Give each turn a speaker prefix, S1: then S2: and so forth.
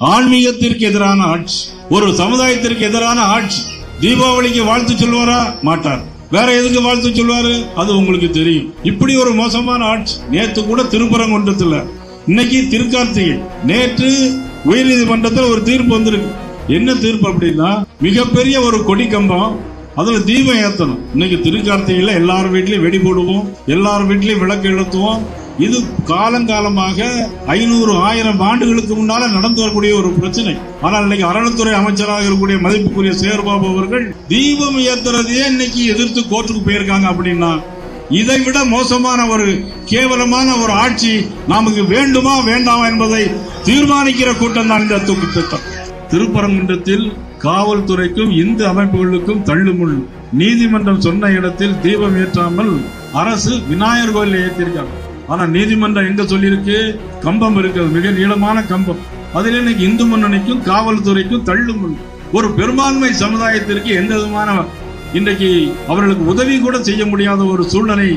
S1: ஆன்மீகத்திற்கு எதிரான ஆட்சி. ஒரு சமுதாயத்திற்கு எதிரான ஆட்சி. தீபாவளிக்கு வாழ்த்து சொல்வாரா மாட்டார். வேற எதுக்கு வாழ்த்து சொல்வாரு அது உங்களுக்கு தெரியும். இப்படி ஒரு மோசமான ஆட்சி. நேத்து கூட திருப்பரங்குன்றத்துல இன்னைக்கு திருக்கார்த்திகை. நேற்று உயர்நீதிமன்றத்தில் ஒரு தீர்ப்பு வந்திருக்கு. என்ன தீர்ப்பு அப்படின்னா மிகப்பெரிய ஒரு கொடி கம்பம். அதுல தீபம் ஏத்தணும். இன்னைக்கு திருக்கார்த்திகையில எல்லார் வீட்லயும் வெடி போடுவோம். எல்லார் வீட்லயும் விளக்கு எழுத்துவோம் இது காலங்காலமாக ஐநூறு ஆயிரம் ஆண்டுகளுக்கு முன்னால நடந்து வரக்கூடிய ஒரு பிரச்சனை. ஆனால் இன்னைக்கு அறநிலைத்துறை அமைச்சராக இருக்கக்கூடிய மதிப்புக்குரிய சேர்பாபு அவர்கள் தீபம் ஏத்துறதையே இன்னைக்கு எதிர்த்து கோர்ட்டுக்கு போயிருக்காங்க அப்படின்னா இதை விட மோசமான ஒரு கேவலமான ஒரு ஆட்சி நமக்கு வேண்டுமா வேண்டாமா என்பதை தீர்மானிக்கிற கூட்டம் தான் இந்த தூக்கு திட்டம். திருப்பரங்குன்றத்தில் காவல்துறைக்கும் இந்து அமைப்புகளுக்கும் தள்ளுமுள். நீதிமன்றம் சொன்ன இடத்தில் தீபம் ஏற்றாமல் அரசு விநாயகர் கோயிலை ஏற்றிருக்காங்க ஆனா நீதிமன்றம் எங்க சொல்லியிருக்கு? கம்பம் இருக்கிறது மிக நீளமான கம்பம். அதில் இன்னைக்கு இந்து முன்னணிக்கும் காவல்துறைக்கும் தள்ளும் ஒரு பெரும்பான்மை சமுதாயத்திற்கு எந்த விதமான இன்றைக்கு அவர்களுக்கு உதவி கூட செய்ய முடியாத ஒரு சூழ்நிலை.